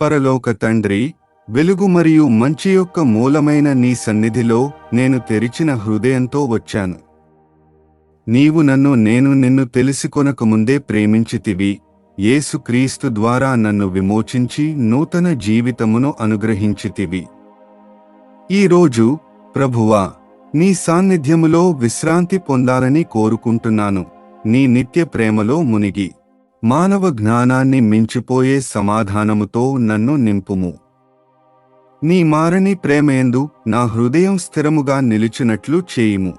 పరలోక తండ్రి వెలుగు మరియు మంచి యొక్క మూలమైన నీ సన్నిధిలో నేను తెరిచిన హృదయంతో వచ్చాను. నీవు నన్ను నేను నిన్ను తెలిసికొనక ముందే ప్రేమించితివి. యేసుక్రీస్తు ద్వారా నన్ను విమోచించి నూతన జీవితమును అనుగ్రహించితివి. ఈరోజు ప్రభువా నీ సాన్నిధ్యములో విశ్రాంతి పొందాలని కోరుకుంటున్నాను. నీ నిత్య ప్రేమలో మునిగి. మానవ జ్ఞానాన్ని మించిపోయే సమాధానముతో నన్ను నింపుము. నీ మారని ప్రేమయందు నా హృదయం స్థిరముగా నిలిచినట్లు చేయుము.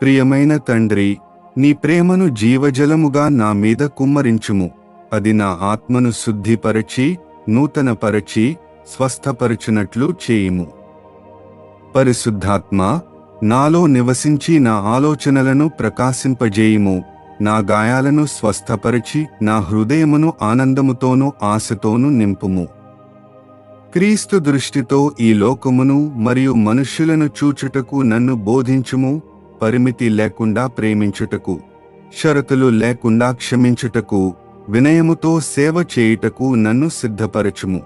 ప్రియమైన తండ్రి నీ ప్రేమను జీవజలముగా నా మీద కుమ్మరించుము. అది నా ఆత్మను శుద్ధిపరచి నూతనపరచి స్వస్థపరచునట్లు చేయుము. పరిశుద్ధాత్మ నాలో నివసించి నా ఆలోచనలను ప్రకాశింపజేయుము. నా గాయాలను స్వస్థపరిచి నా హృదయమును ఆనందముతోనూ ఆశతోనూ నింపుము. క్రీస్తు దృష్టితో ఈ లోకమును మరియు మనుష్యులను చూచుటకు నన్ను బోధించుము పరిమితి లేకుండా ప్రేమించుటకు షరతులు లేకుండా క్షమించుటకు వినయముతో సేవ చేయుటకు నన్ను సిద్ధపరచుము.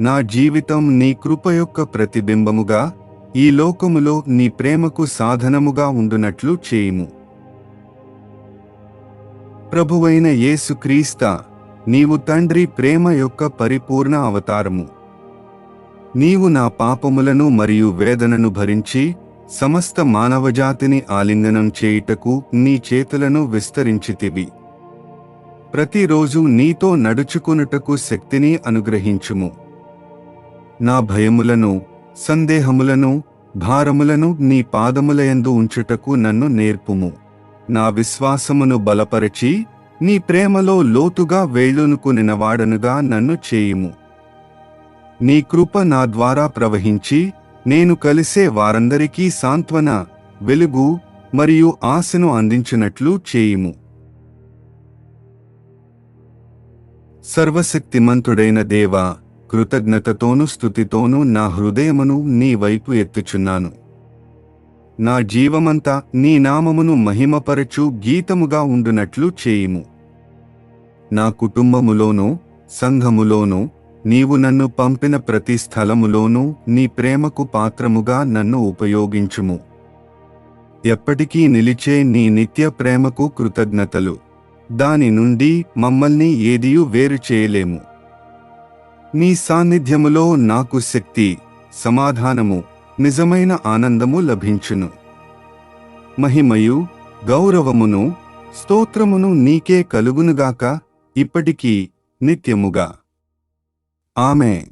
నా జీవితం నీ కృప యొక్క ప్రతిబింబముగా ఈ లోకములో నీ ప్రేమకు సాధనముగా ఉండునట్లు చేయుము. ప్రభువైన యేసుక్రీస్త నీవు తండ్రి ప్రేమ యొక్క పరిపూర్ణ అవతారము. నీవు నా పాపములను మరియు వేదనను భరించి సమస్త మానవజాతిని ఆలింగనం చేయుటకు నీ చేతులను విస్తరించితివి. ప్రతిరోజు నీతో నడుచుకునుటకు శక్తిని అనుగ్రహించుము. నా భయములను సందేహములను భారములను నీ పాదములయందు ఉంచుటకు నన్ను నేర్పుము. నా విశ్వాసమును బలపరచి నీ ప్రేమలో లోతుగా వేళ్ళునుకునినవాడనుగా నన్ను చేయుము. నీ కృప నా ద్వారా ప్రవహించి నేను కలిసే వారందరికీ సాంత్వన వెలుగు మరియు ఆశను అందించినట్లు చేయుము. సర్వశక్తిమంతుడైన దేవా కృతజ్ఞతతోనూ స్థుతితోనూ నా హృదయమును నీ వైపు ఎత్తుచున్నాను. నా జీవమంతా నీ నామమును మహిమపరచు గీతముగా ఉండునట్లు చేయుము. నా కుటుంబములోనూ సంఘములోనూ నీవు నన్ను పంపిన ప్రతి స్థలములోనూ నీ ప్రేమకు పాత్రముగా నన్ను ఉపయోగించుము. ఎప్పటికీ నిలిచే నీ నిత్య ప్రేమకు కృతజ్ఞతలు. దాని నుండి మమ్మల్ని ఏదియూ వేరు చేయలేము. నీ సాన్నిధ్యములో నాకు శక్తి సమాధానము నిజమైన ఆనందము లభించును. మహిమయు గౌరవమును స్తోత్రమును నీకే కలుగునుగాక ఇప్పటికీ నిత్యముగా. ఆమె